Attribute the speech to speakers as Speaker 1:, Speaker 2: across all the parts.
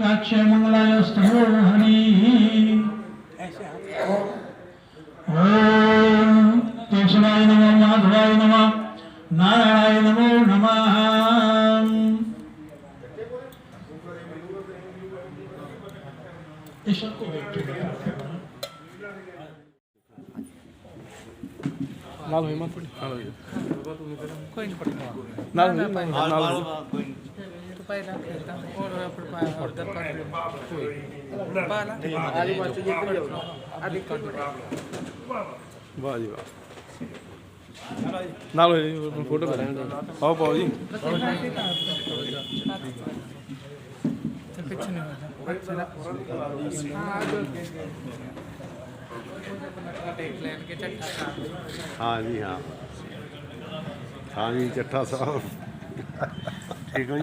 Speaker 1: কাছে মঙ্গলায়
Speaker 2: হরি কেশবায় নম মাধবায় নম নারায়ণায় নমো নম লাল হয়ে মাত্র লাল হয়ে না না না
Speaker 1: ਵਾਹ ਜੀ ਵਾਹ। ਨਾਲ ਹੋਈ ਫੋਟੋ ਕਰਾਂਗੇ ਆਓ ਪਾਓ ਜੀ।
Speaker 2: ਤੇ ਪਿੱਛੇ ਨਹੀਂ ਹੋਦਾ ਹਾਂ ਜੋ ਟੇਕ ਲੈਣ ਕੇ ਚੱਟਾ ਕਰ
Speaker 3: ਹਾਂ ਜੀ ਹਾਂ। ਹਾਂ ਜੀ ਚੱਠਾ ਸਾਹਿਬ। ਠੀਕ ਹੋ ਜੀ।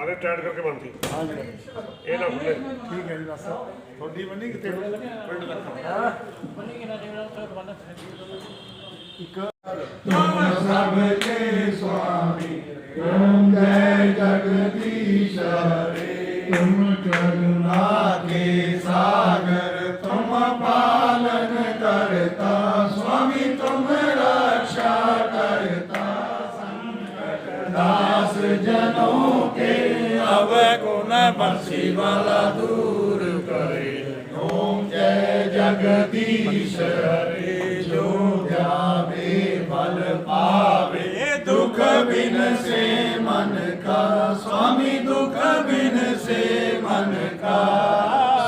Speaker 4: ਆਰੇ ਟਾਈਟ ਕਰਕੇ ਬਣਦੀ। ਹਾਂ ਜੀ ਇਹ ਨਾ ਖੁੱਲੇ
Speaker 3: ਠੀਕ ਹੈ ਜੀ ਬਸ। ਤੁਹਾਡੀ ਬੰਨੀ ਕਿਤੇ
Speaker 5: ਸਭ ਕੇ ਸੁਆਮੀ ਓਮ ਜੈ ਜਗਦੀਸ਼ ਹਰੇ ਤੁਮ ਕਰੁਣਾ ਅਵੈ ਗੁਣ ਬੰਸੀ ਵਾਲਾ ਦੂਰ ਕਰੇ। ਓਮ ਜੈ ਜਗਦੀਸ਼ ਹਰੇ, ਜੋ ਜਾਵੇ ਬਲ ਪਾਵੇ। ਦੁਖ ਬਿਨ ਸੇ ਮਨ ਕਾ, ਸੁਆਮੀ ਦੁਖ ਬਿਨ ਸੇ ਮਨ ਕਾ।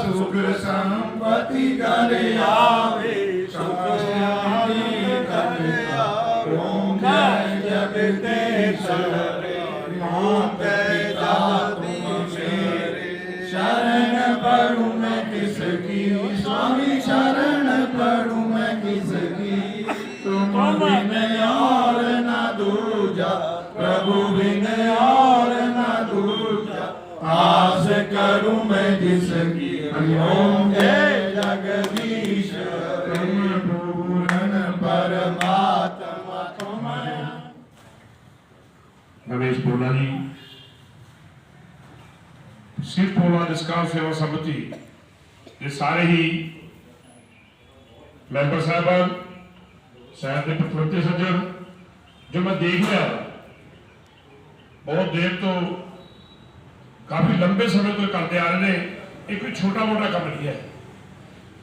Speaker 5: ਸੁਖ ਸੰਪਤੀ ਕਰ ਆਵੇ ਸੁਖ ਸਿਆਣੀ ਕਰ ਓਮ ਜੈ ਜਗਦੀਸ਼ ਹਰੇ ਨਾਮ दूजा प्रभु बिन और न दूजा आस करूं मैं जिसकी ओम जय जगदीश तुम पूर्ण परमात्मा तुम
Speaker 4: ਰਮੇਸ਼ ਪੋਲਾ ਜੀ ਸਿਰ ਪੋਲਾ ਨਿਸਕਾਰ ਸੇਵਾ ਸਮਿਤੀ ਇਹ ਸਾਰੇ ਹੀ ਮੈਂਬਰ ਸਾਹਿਬਾਨ ਸ਼ਹਿਰ ਦੇ ਪਤਵੰਤੇ ਸੱਜਣ ਜੋ ਮੈਂ ਦੇਖ ਲਿਆ ਬਹੁਤ ਦੇਰ ਤੋਂ ਕਾਫੀ ਲੰਬੇ ਸਮੇਂ ਤੋਂ ਕਰਦੇ ਆ ਰਹੇ ਨੇ ਇਹ ਕੋਈ ਛੋਟਾ ਮੋਟਾ ਕੰਮ ਨਹੀਂ ਹੈ।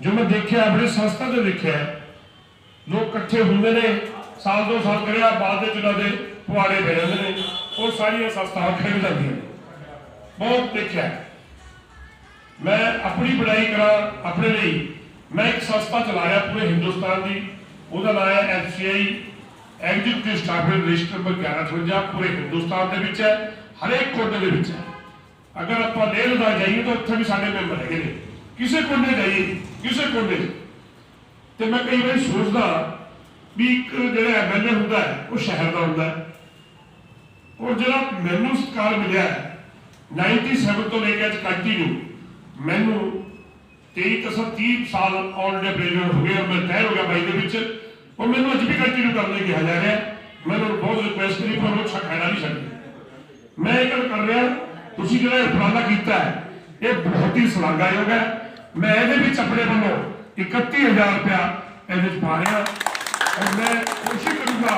Speaker 4: ਜੋ ਮੈਂ ਦੇਖਿਆ, ਆਪਣੇ ਸੰਸਥਾ ਤੇ ਦੇਖਿਆ ਲੋਕ ਇਕੱਠੇ ਹੁੰਦੇ ਨੇ, ਸਾਲ ਦੋ ਸਾਲ ਕਰਿਆ, ਬਾਅਦ ਦੇ ਚੁਣਾ ਦੇ ਪੁਆੜੇ ਪੈ ਜਾਂਦੇ ਨੇ, ਉਹ ਸਾਰੀਆਂ ਸੰਸਥਾਵਾਂ ਖਿੜ ਜਾਂਦੀਆਂ ਨੇ। ਬਹੁਤ ਦੇਖਿਆ ਮੈਂ ਆਪਣੀ ਪੜ੍ਹਾਈ ਕਰਾਂ ਆਪਣੇ ਲਈ, ਮੈਂ ਇੱਕ ਸੰਸਥਾ ਚਲਾ ਰਿਹਾ ਪੂਰੇ ਹਿੰਦੁਸਤਾਨ ਦੀ, ਉਹਦਾ ਨਾਮ ਹੈ FCI. Executive staff register number 1158 ਪੂਰੇ ਹਿੰਦੁਸਤਾਨ ਦੇ ਵਿੱਚ ਹੈ, ਹਰੇਕ ਕੋਨੇ ਦੇ ਵਿੱਚ ਹੈ। ਅਗਰ ਆਪਾਂ ਲੇਹ ਲਦਾ ਜਾਈਏ ਤਾਂ ਉੱਥੇ ਵੀ ਸਾਡੇ ਮੈਂਬਰ ਹੈਗੇ ਨੇ। ਕਿਸੇ ਕੋਨੇ ਜਾਈਏ, ਕਿਸੇ ਕੋਨੇ ਤੇ ਮੈਂ ਕਈ ਵਾਰੀ ਸੋਚਦਾ ਵੀ ਇੱਕ ਜਿਹੜਾ ਐਮਐਲਏ ਹੁੰਦਾ ਹੈ, ਉਹ ਸ਼ਹਿਰ ਦਾ ਹੁੰਦਾ ਹੈ। ਔਰ ਜਿਹੜਾ ਮੈਨੂੰ ਸਤਿਕਾਰ ਮਿਲਿਆ 97 ਤੋਂ ਲੈ ਕੇ ਅੱਜ ਕੰਟੀਨਿਊ ਮੈਨੂੰ 23 ਤੋਂ 30 ਸਾਲ ਆਲਰੇਡੀ ਪ੍ਰੈਜ਼ੀਡੈਂਟ ਹੋ ਗਿਆ ਮੈਂ ਤੈਅ ਹੋ ਗਿਆ ਬਾਈ ਦੇ ਵਿੱਚ। ਉਹ ਮੈਨੂੰ ਅੱਜ ਵੀ ਕੰਟੀਨਿਊ ਕਰਨ ਲਈ ਕਿਹਾ ਜਾ ਰਿਹਾ ਮੈਨੂੰ ਬਹੁਤ ਰਿਕੁਐਸਟ ਕਰੀ ਪਰ ਉਹ ਛੱਡਣਾ ਨਹੀਂ ਸਕਦੀ ਮੈਂ ਇਹ ਗੱਲ ਕਰ ਰਿਹਾ, ਤੁਸੀਂ ਜਿਹੜਾ ਇਹ ਉਪਰਾਲਾ ਕੀਤਾ ਹੈ, ਇਹ ਬਹੁਤ ਹੀ ਸ਼ਲਾਘਾਯੋਗ ਹੈ। ਮੈਂ ਇਹਦੇ ਵਿੱਚ ਆਪਣੇ ਵੱਲੋਂ 31000 ਰੁਪਇਆ ਇਹਦੇ ਵਿੱਚ ਪਾ ਰਿਹਾ। ਔਰ ਮੈਂ ਕੋਸ਼ਿਸ਼ ਕਰੂੰਗਾ,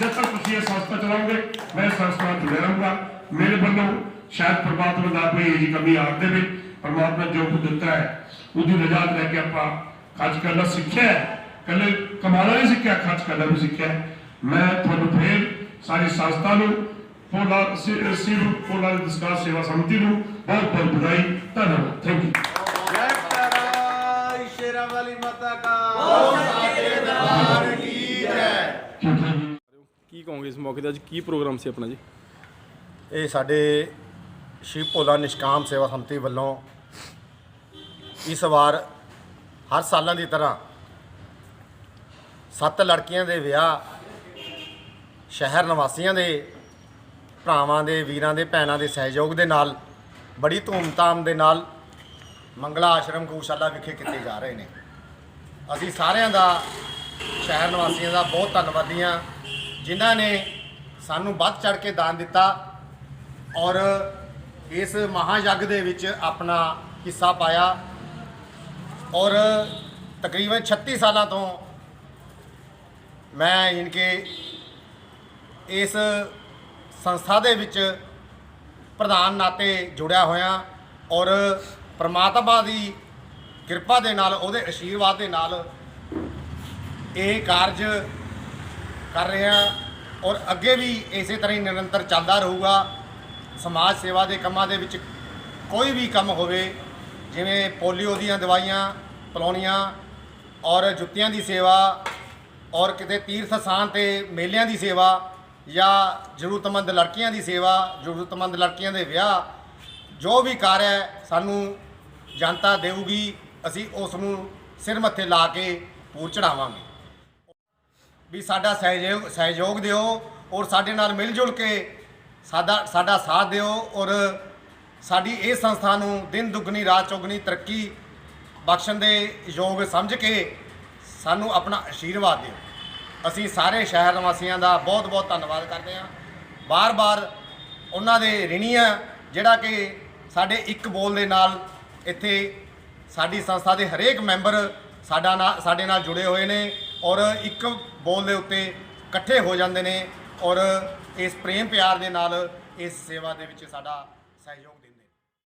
Speaker 4: ਜਦ ਤੱਕ ਤੁਸੀਂ ਇਹ ਸੰਸਥਾ ਚਲਾਓਗੇ, ਮੈਂ ਸੰਸਥਾ ਨਾਲ ਜੁੜਿਆ ਰਹੂੰਗਾ। ਮੇਰੇ ਵੱਲੋਂ ਸ਼ਾਇਦ ਪਰਮਾਤਮਾ ਦਾ ਕੋਈ ਇਹੀ ਕਮੀ ਆ ਦੇਵੇ। ਪ੍ਰਮਾਤਮਾ ਜੋ ਕੁਝ ਦਿੱਤਾ ਹੈ, ਉਹਦੀ ਨਜਾਤ ਲੈ ਕੇ ਆਪਾਂ ਖਰਚ ਕਰਨਾ ਸਿੱਖਿਆ ਹੈ। ਕੱਲੇ ਕਮਾਣਾ ਨਹੀਂ ਸਿੱਖਿਆ ਖਰਚ ਕਰਨਾ ਵੀ ਸਿੱਖਿਆ ਮੈਂ ਤੁਹਾਨੂੰ ਫੇਰ ਸਾਰੀ ਸੰਸਥਾ ਨੂੰ ਪੋਲਾ ਸਿਰ ਪੋਲਾ ਦੀ ਦਸਕਾਰ ਸੇਵਾ ਸਮਿਤੀ ਨੂੰ ਬਹੁਤ ਬਹੁਤ ਵਧਾਈ ਧੰਨਵਾਦ। ਥੈਂਕ ਯੂ
Speaker 5: ਕੀ।
Speaker 1: ਕੀ ਕਹੋਗੇ ਇਸ ਮੌਕੇ ਦਾ ਅੱਜ ਕੀ ਪ੍ਰੋਗਰਾਮ ਸੀ ਆਪਣਾ ਜੀ?
Speaker 6: ਇਹ ਸਾਡੇ ਸ਼ਿਵ ਭੋਲਾ ਨਿਸ਼ਕਾਮ ਸੇਵਾ ਸੰਮਤੀ ਵੱਲੋਂ ਇਸ ਵਾਰ ਹਰ ਸਾਲਾਂ ਦੀ ਤਰ੍ਹਾਂ ਸੱਤ ਲੜਕੀਆਂ ਦੇ ਵਿਆਹ, ਸ਼ਹਿਰ ਨਿਵਾਸੀਆਂ ਦੇ, ਭਰਾਵਾਂ ਦੇ, ਵੀਰਾਂ ਦੇ, ਭੈਣਾਂ ਦੇ ਸਹਿਯੋਗ ਦੇ ਨਾਲ, ਬੜੀ ਧੂਮਧਾਮ ਦੇ ਨਾਲ ਮੰਗਲਾ ਆਸ਼ਰਮ ਗਊਸ਼ਾਲਾ ਵਿਖੇ ਕੀਤੇ ਜਾ ਰਹੇ ਨੇ। ਅਸੀਂ ਸਾਰਿਆਂ ਦਾ, ਸ਼ਹਿਰ ਨਿਵਾਸੀਆਂ ਦਾ ਬਹੁਤ ਧੰਨਵਾਦੀ ਹਾਂ, ਜਿਨ੍ਹਾਂ ਨੇ ਸਾਨੂੰ ਵੱਧ ਚੜ ਕੇ ਦਾਨ ਦਿੱਤਾ ਔਰ ਇਸ ਮਹਾਯੱਗ ਦੇ ਵਿੱਚ ਆਪਣਾ ਹਿੱਸਾ ਪਾਇਆ ਔਰ ਤਕਰੀਬਨ 36 ਸਾਲਾਂ ਤੋਂ ਮੈਂ ਯਾਨੀ ਕਿ ਇਸ ਸੰਸਥਾ ਦੇ ਵਿੱਚ ਪ੍ਰਧਾਨ ਨਾਤੇ ਜੁੜਿਆ ਹੋਇਆ ਔਰ ਪ੍ਰਮਾਤਮਾ ਦੀ ਕਿਰਪਾ ਦੇ ਨਾਲ, ਉਹਦੇ ਆਸ਼ੀਰਵਾਦ ਦੇ ਨਾਲ ਇਹ ਕਾਰਜ ਕਰ ਰਿਹਾ ਔਰ ਅੱਗੇ ਵੀ ਇਸੇ ਤਰ੍ਹਾਂ ਹੀ ਨਿਰੰਤਰ ਚੱਲਦਾ ਰਹੂਗਾ। ਸਮਾਜ ਸੇਵਾ ਦੇ ਕੰਮਾਂ ਦੇ ਵਿੱਚ ਕੋਈ ਵੀ ਕੰਮ ਹੋਵੇ, ਜਿਵੇਂ ਪੋਲੀਓ ਦੀਆਂ ਦਵਾਈਆਂ, ਪਿਲਾਉਣੀਆਂ ਔਰ ਜੁੱਤੀਆਂ ਦੀ ਸੇਵਾ ਔਰ ਕਿਤੇ ਤੀਰਥ ਸਥਾਨ ਤੇ ਮੇਲਿਆਂ ਦੀ ਸੇਵਾ ਜਾਂ ਜ਼ਰੂਰਤਮੰਦ ਲੜਕੀਆਂ ਦੀ ਸੇਵਾ, ਜ਼ਰੂਰਤਮੰਦ ਲੜਕੀਆਂ ਦੇ ਵਿਆਹ, ਜੋ ਵੀ ਕਾਰ ਹੈ, ਸਾਨੂੰ ਜਨਤਾ ਦੇਊਗੀ। ਅਸੀਂ ਉਸ ਨੂੰ ਸਿਰ ਮੱਥੇ ਲਾ ਕੇ ਪੂਰ ਚੜਾਵਾਂਗੇ। ਵੀ ਸਾਡਾ ਸਹਿਯੋਗ ਸਹਿਯੋਗ ਦਿਓ ਔਰ ਸਾਡੇ ਨਾਲ ਮਿਲ ਜੁਲ ਕੇ ਸਾਡਾ ਸਾਡਾ ਸਾਥ ਦਿਓ ਔਰ ਸਾਡੀ ਇਹ ਸੰਸਥਾ ਨੂੰ ਦਿਨ ਦੁੱਗਣੀ, ਰਾਤ ਚੌਗਣੀ ਤਰੱਕੀ ਬਖਸ਼ਣ ਦੇ ਯੋਗ ਸਮਝ ਕੇ ਸਾਨੂੰ ਆਪਣਾ ਆਸ਼ੀਰਵਾਦ ਦਿਓ। ਅਸੀਂ ਸਾਰੇ ਸ਼ਹਿਰ ਨਿਵਾਸੀਆਂ ਦਾ ਬਹੁਤ ਬਹੁਤ ਧੰਨਵਾਦ ਕਰਦੇ ਹਾਂ। ਬਾਰ-ਬਾਰ ਉਹਨਾਂ ਦੇ ਰਿਣੀ ਆ ਜਿਹੜਾ ਕਿ ਸਾਡੇ ਇੱਕ ਬੋਲ ਦੇ ਨਾਲ ਇੱਥੇ ਸਾਡੀ ਸੰਸਥਾ ਦੇ ਹਰੇਕ ਮੈਂਬਰ ਸਾਡਾ ਨਾਲ, ਸਾਡੇ ਨਾਲ ਜੁੜੇ ਹੋਏ ਨੇ ਔਰ ਇੱਕ ਬੋਲ ਦੇ ਉੱਤੇ ਇਕੱਠੇ ਹੋ ਜਾਂਦੇ ਨੇ ਔਰ ਇਸ ਪ੍ਰੇਮ ਪਿਆਰ ਦੇ ਨਾਲ ਇਸ ਸੇਵਾ ਦੇ ਵਿੱਚ ਸਾਡਾ ਸਹਿਯੋਗ